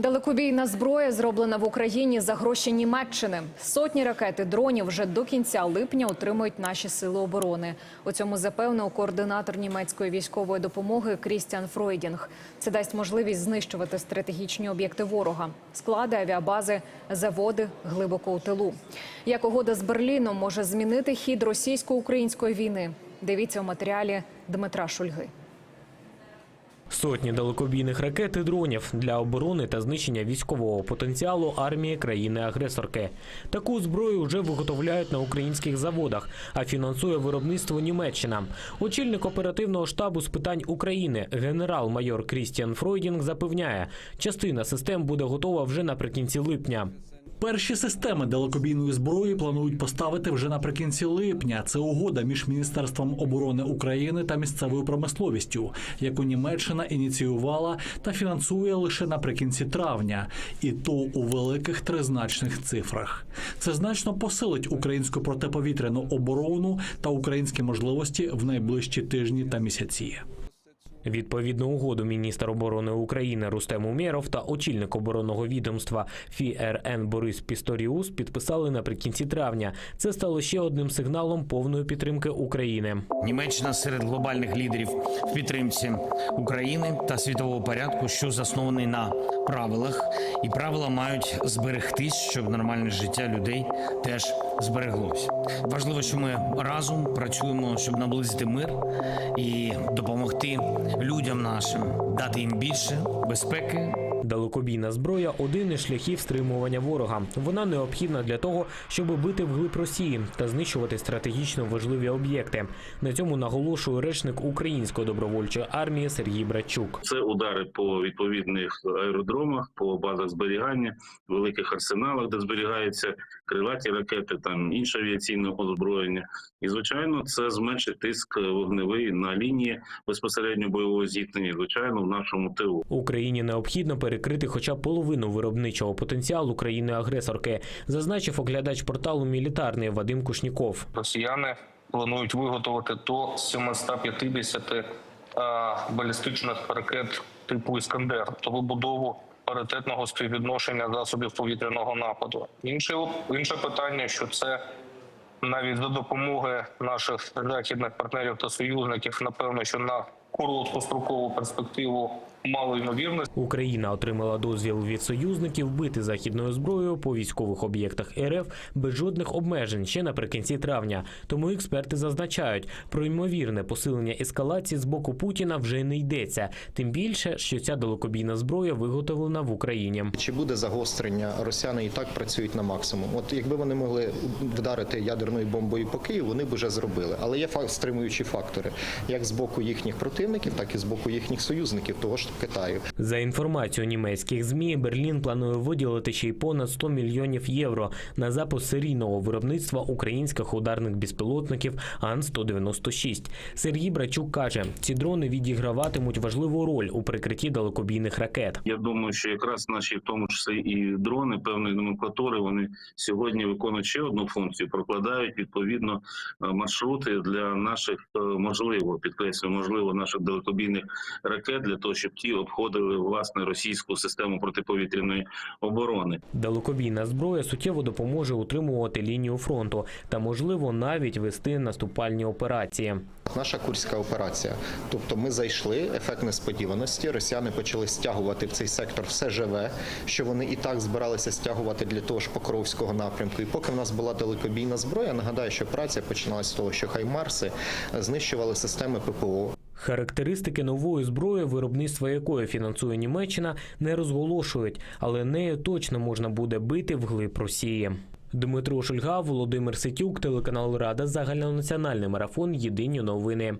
Далекобійна зброя зроблена в Україні за гроші Німеччини. Сотні ракет і дронів вже до кінця липня отримують наші сили оборони. У цьому запевнив координатор німецької військової допомоги Крістіан Фройдінг. Це дасть можливість знищувати стратегічні об'єкти ворога, склади, авіабази, заводи глибоко у тилу. Як угода з Берліном може змінити хід російсько-української війни? Дивіться у матеріалі Дмитра Шульги. Сотні далекобійних ракет і дронів для оборони та знищення військового потенціалу армії країни-агресорки. Таку зброю вже виготовляють на українських заводах, а фінансує виробництво Німеччина. Очільник оперативного штабу з питань України генерал-майор Крістіан Фройдінг запевняє, частина систем буде готова вже наприкінці липня. Перші системи далекобійної зброї планують поставити вже наприкінці липня. Це угода між Міністерством оборони України та місцевою промисловістю, яку Німеччина ініціювала та фінансує лише наприкінці травня, і то у великих тризначних цифрах. Це значно посилить українську протиповітряну оборону та українські можливості в найближчі тижні та місяці. Відповідну угоду міністр оборони України Рустем Умєров та очільник оборонного відомства ФІРН Борис Пісторіус підписали наприкінці травня. Це стало ще одним сигналом повної підтримки України. Німеччина серед глобальних лідерів в підтримці України та світового порядку, що заснований на правилах, і правила мають зберегтись, щоб нормальне життя людей теж збереглось. Важливо, що ми разом працюємо, щоб наблизити мир і допомогти людям нашим, дати їм більше безпеки, Далекобійна зброя один із шляхів стримування ворога. Вона необхідна для того, щоб бити вглиб Росії та знищувати стратегічно важливі об'єкти. На цьому наголошує речник української добровольчої армії Сергій Братчук. Це удари по відповідних аеродромах, по базах зберігання, великих арсеналах, де зберігаються крилаті ракети, там інше авіаційне озброєння. І звичайно, це зменшить тиск вогневий на лінії безпосередньо бойового зіткнення. Звичайно, в нашому тилу. Україні необхідно перекрити хоча б половину виробничого потенціалу країни-агресорки, зазначив оглядач порталу мілітарний Вадим Кушніков. росіяни планують виготовити до 750 е, балістичних ракет типу Іскандер, то вибудову паритетного співвідношення засобів повітряного нападу. Інше інше питання, що це навіть за допомоги наших західних партнерів та союзників, напевно, що на короткострокову перспективу мало ймовірно, Україна отримала дозвіл від союзників бити західною зброєю по військових об'єктах РФ без жодних обмежень ще наприкінці травня. Тому експерти зазначають, про ймовірне посилення ескалації з боку Путіна вже не йдеться. Тим більше, що ця далекобійна зброя виготовлена в Україні. Чи буде загострення? Росіяни і так працюють на максимум. От якби вони могли вдарити ядерною бомбою по Києву, вони б вже зробили. Але є факт стримуючі фактори, як з боку їхніх противників, так і з боку їхніх союзників, того ж Китаю. За інформацією німецьких змі, Берлін планує виділити ще й понад 100 мільйонів євро на запуск серійного виробництва українських ударних безпілотників Ан-196. Сергій Брачук каже, ці дрони відіграватимуть важливу роль у прикритті далекобійних ракет. Я думаю, що якраз наші, в тому числі і дрони певної номенклатури, вони сьогодні виконують ще одну функцію, прокладають відповідно е, маршрути для наших е, можливо підкреслюю, можливо, наших далекобійних ракет для того, щоб ті обходили власне російську систему протиповітряної оборони. Далекобійна зброя суттєво допоможе утримувати лінію фронту та, можливо, навіть вести наступальні операції. Наша курська операція. Тобто ми зайшли, ефект несподіваності. Росіяни почали стягувати в цей сектор все живе, що вони і так збиралися стягувати для того ж Покровського напрямку. І поки в нас була далекобійна зброя, нагадаю, що операція починалася з того, що хаймарси знищували системи ППО. Характеристики нової зброї, виробництво якої фінансує Німеччина, не розголошують, але нею точно можна буде бити вглиб Росії. Дмитро Шульга, Володимир Ситюк, телеканал Рада, загальнонаціональний марафон. Єдині новини.